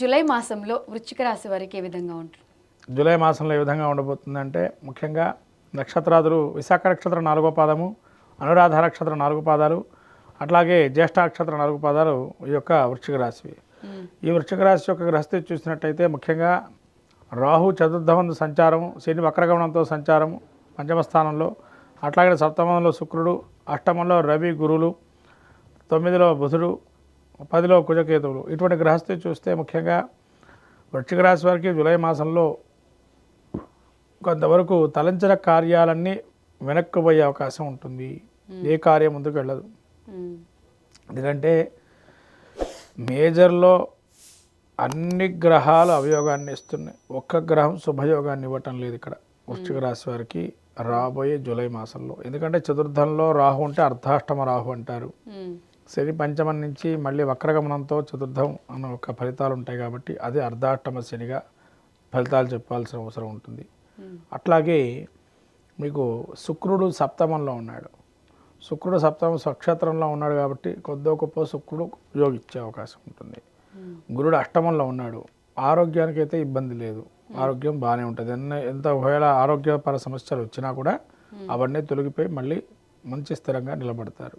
July మాసంలో వృశ్చిక రాశి వారికి ఏ విధంగా ఉంటుంది? జూలై మాసంలో ఏ విధంగా ఉండబోతుందంటే ముఖ్యంగా నక్షత్రాదులు విశాఖ నక్షత్రం నాలుగో పాదము అనురాధ నక్షత్రం నాలుగు పాదాలు అట్లాగే జ్యేష్ఠ నక్షత్రం నాలుగు పాదాలు ఈ యొక్క వృశ్చిక రాశివి. ఈ వృశ్చిక రాశి యొక్క గ్రహస్థితి చూసినట్టయితే ముఖ్యంగా రాహు చతుర్థమందు సంచారం శని వక్రగమనంతో సంచారం పంచమ స్థానంలో అట్లాగే సప్తమంలో శుక్రుడు అష్టమంలో రవి గురువులు తొమ్మిదిలో బుధుడు పదిలో కుజకేతువులు. ఇటువంటి గ్రహస్థితి చూస్తే ముఖ్యంగా వృశ్చిక రాశి వారికి జూలై మాసంలో కొంతవరకు తలంచిన కార్యాలన్నీ వెనక్కి పోయే అవకాశం ఉంటుంది. ఏ కార్యం ముందుకు వెళ్ళదు. ఎందుకంటే మేజర్లో అన్ని గ్రహాలు అవయోగాన్ని ఇస్తున్నాయి. ఒక్క గ్రహం శుభయోగాన్ని ఇవ్వటం లేదు ఇక్కడ వృశ్చిక రాశి వారికి రాబోయే జూలై మాసంలో. ఎందుకంటే చతుర్థంలో రాహు ఉంటే అర్ధాష్టమ రాహు అంటారు. శని పంచమం నుంచి మళ్ళీ వక్రగమనంతో చతుర్థం అన్న ఒక ఫలితాలు ఉంటాయి కాబట్టి అది అర్ధాష్టమ శనిగా ఫలితాలు చెప్పాల్సిన అవసరం ఉంటుంది. మ్మ్. అట్లాగే మీకు శుక్రుడు సప్తమంలో ఉన్నాడు. శుక్రుడు సప్తమం స్వక్షేత్రంలో ఉన్నాడు కాబట్టి కొద్దో గొప్ప శుక్రుడు యోగిచ్చే అవకాశం ఉంటుంది. మ్మ్. గురుడు అష్టమంలో ఉన్నాడు. ఆరోగ్యానికి అయితే ఇబ్బంది లేదు. ఆరోగ్యం బాగానే ఉంటుంది. ఎన్న ఎంత ఒకవేళ ఆరోగ్యపర సమస్యలు వచ్చినా కూడా అవన్నీ తొలగిపోయి మళ్ళీ మంచి స్థిరంగా నిలబడతారు.